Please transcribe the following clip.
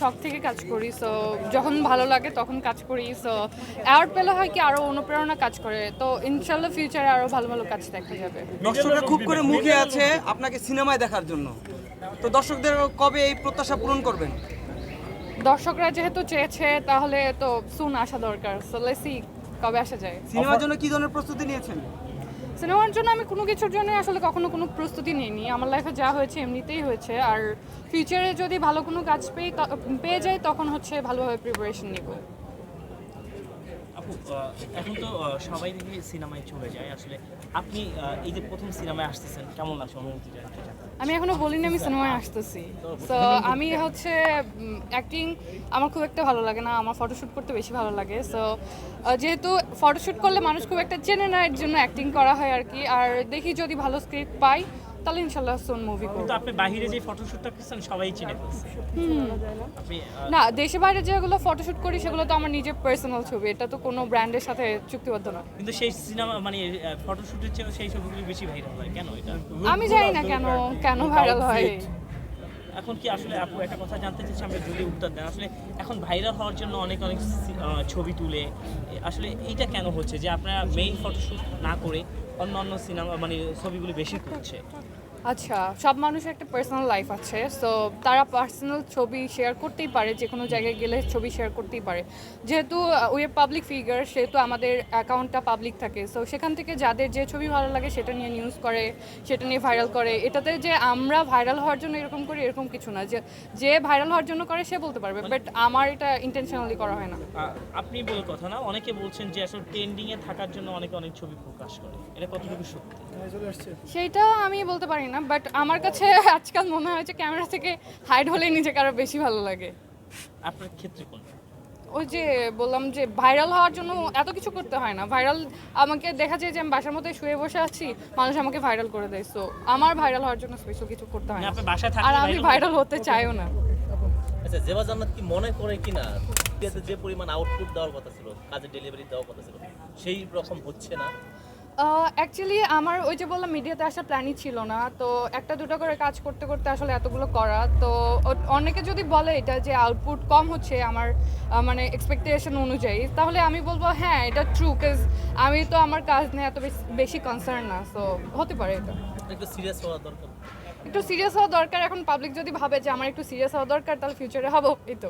শখ থেকে কাজ করি সো যখন ভালো লাগে তখন কাজ করি সো অ্যাওয়ার্ড পেলে হয় কি আরও অনুপ্রেরণা কাজ করে তো ইনশাল্লাহ ফিউচারে আরও ভালো ভালো কাজ দেখা যাবে। দর্শকরা খুব করে মুখে আছে আপনাকে সিনেমায় দেখার জন্য। তো দর্শকদের কবে এই প্রত্যাশা পূরণ করবেন? দর্শকরা যেহেতু চেয়েছে তাহলে তো সুন আসা দরকার সো লেসি কবে আসা যায়। সিনেমার জন্য কি ধরনের প্রস্তুতি নিয়েছেন? সিনেমার জন্য আমি কোনো কিছুর জন্য আসলে কখনো কোনো প্রস্তুতি নিইনি। আমার লাইফে যা হয়েছে এমনিতেই হয়েছে। আর ফিউচারে যদি ভালো কোনো কাজ পেয়ে পেয়ে যাই, তখন হচ্ছে ভালোভাবে প্রিপারেশন নিব। আপু এখন তো সবাই দেখি সিনেমায় চলে যায়। আসলে আপনি এই যে প্রথম সিনেমায় আসতেছেন কেমন লাগছে অনুভূতিটা? আমি এখনও বলিনি আমি সিনেমায় আসতেছি। তো আমি হচ্ছে অ্যাক্টিং আমার খুব একটা ভালো লাগে না। আমার ফটোশ্যুট করতে বেশি ভালো লাগে। সো যেহেতু ফটোশ্যুট করলে মানুষ খুব একটা চেনে না এর জন্য অ্যাক্টিং করা হয় আর কি। আর দেখি যদি ভালো স্ক্রিপ্ট পাই তাহলে ইনশাল্লাহ সোন মুভি করব। কিন্তু আপনি বাইরে যে ফটোশুটটা করছেন সবাই চিনে না দেশে বাইরে যেগুলো ফটোশ্যুট করি সেগুলো তো আমার নিজের পার্সোনাল ছবি। এটা তো কোনো ব্র্যান্ডের সাথে চুক্তিবদ্ধ না। কিন্তু সেই সিনেমা মানে ফটোশুটের চেয়েও সেই ছবিগুলি বেশি ভাইরাল হয়। কেন এটা? আমি জানি না কেন কেন ভাইরাল হয়। এখন কি আসলে আপু একটা কথা জানতে চাচ্ছি আমরা যদি উত্তর দেন। আসলে এখন ভাইরাল হওয়ার জন্য অনেক অনেক ছবি তুলে। আসলে এইটা কেন হচ্ছে যে আপনারা মেইন ফটোশ্যুট না করে অন্য অন্য সিনেমা মানে ছবিগুলি বেশি তুলছে? আচ্ছা সব মানুষের একটা পার্সোনাল লাইফ আছে সো তারা পার্সোনাল ছবি শেয়ার করতেই পারে যে কোনো জায়গায় গেলে ছবি শেয়ার করতেই পারে। যেহেতু উই পাবলিক ফিগার সেহেতু আমাদের অ্যাকাউন্টটা পাবলিক থাকে সো সেখান থেকে যাদের যে ছবি ভালো লাগে সেটা নিয়ে নিউজ করে সেটা নিয়ে ভাইরাল করে। এটাতে যে আমরা ভাইরাল হওয়ার জন্য এরকম করি এরকম কিছু না। যে যে ভাইরাল হওয়ার জন্য করে সে বলতে পারবে বাট আমার এটা ইন্টেনশনালি করা হয় না। আপনি বলে কথা না অনেকে বলছেন যে আসলে ট্রেন্ডিং এ থাকার জন্য অনেকে অনেক ছবি প্রকাশ করে। এটা কতটুকু সত্যি? সেইটা আমি বলতে পারি না বাট আমার কাছে আজকাল মনে হয় যে ক্যামেরা থেকে হাইড হলেই নিজেকে আরও বেশি ভালো লাগে। আপনার ক্ষেত্রে কোনটা ওই যে বললাম যে ভাইরাল হওয়ার জন্য এত কিছু করতে হয় না। ভাইরাল আমাকে দেখা যায় যে আমি বাসার মধ্যে শুয়ে বসে আছি মানুষ আমাকে ভাইরাল করে দেয়। সো আমার ভাইরাল হওয়ার জন্য স্পেশাল কিছু করতে হয় না আর আমি ভাইরাল হতে চাইও না। আচ্ছা জেবা জান্নাত কি মনে করে কিনা? যে পরিমাণ আউটপুট দেওয়ার কথা ছিল কাজের ডেলিভারি দেওয়ার কথা ছিল সেই রকম হচ্ছে না। অ্যাকচুয়ালি আমার ওই যে বললাম মিডিয়াতে আসার প্ল্যানই ছিল না তো একটা দুটো করে কাজ করতে করতে আসলে এতগুলো করা তো অনেকে যদি বলে এটা যে আউটপুট কম হচ্ছে আমার মানে এক্সপেকটেশন অনুযায়ী তাহলে আমি বলব হ্যাঁ এটা ট্রু কাজ আমি তো আমার কাজ নিয়ে এত বেশি- বেশি কনসার্ন না। সো হতে পারে এটা। একটু সিরিয়াস হওয়া দরকার। একটু সিরিয়াস হওয়া দরকার। এখন পাবলিক যদি ভাবে যে আমার একটু সিরিয়াস হওয়া দরকার তাহলে ফিউচারে হব এই তো।